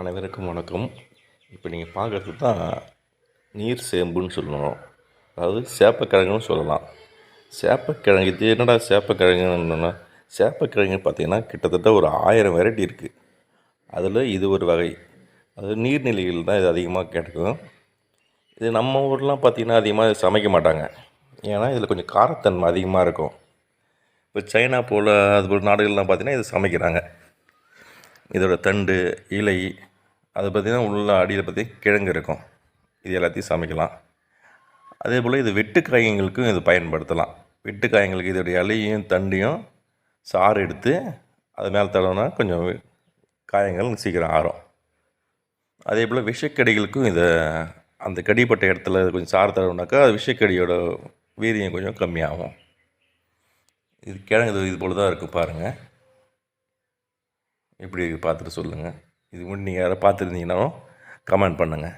அனைவருக்கும் வணக்கம். இப்போ நீங்கள் பார்க்குறது தான் நீர் சேம்புன்னு சொல்லணும். அதாவது சேப்பக்கிழங்குன்னு சொல்லலாம். சேப்பக்கிழங்கு இது என்னடா சேப்பக்கிழங்குன்னா சேப்பக்கிழங்கு பார்த்தீங்கன்னா கிட்டத்தட்ட ஒரு ஆயிரம் வெரைட்டி இருக்குது அதில் இது ஒரு வகை. அது நீர்நிலைகள் தான் இது அதிகமாக கிடைக்கும் இது நம்ம ஊர்லாம் பார்த்திங்கன்னா அதிகமாக சமைக்க மாட்டாங்க. ஏன்னா இதில் கொஞ்சம் காரத்தன்மை அதிகமாக இருக்கும். இப்போ சைனா போல் அது போல் நாடுகள்லாம் பார்த்திங்கன்னா இது சமைக்கிறாங்க. இதோட தண்டு இலை அது பார்த்திங்கன்னா உள்ள அடியில் பற்றி கிழங்கு இருக்கும். இது எல்லாத்தையும் சமைக்கலாம். அதே போல் இது வெட்டு காயங்களுக்கும் இது பயன்படுத்தலாம். வெட்டு காயங்களுக்கு இதோடைய இலையும் தண்டையும் சாறு எடுத்து அது மேலே தடவினா கொஞ்சம் காயங்கள் சீக்கிரம் ஆறும். அதே போல் விஷக்கடிகளுக்கும் இதை அந்த கடிப்பட்ட இடத்துல கொஞ்சம் சாறு தடவுனாக்கா அது விஷக்கடியோட வீரியம் கொஞ்சம் கம்மியாகும். இது கிழங்கு இது போல் தான் இருக்குது பாருங்கள் எப்படி பார்த்துட்டு சொல்லுங்கள் இது மட்டும் நீங்கள் யாராவது பார்த்துருந்தீங்கன்னாலும் கமெண்ட் பண்ணுங்கள்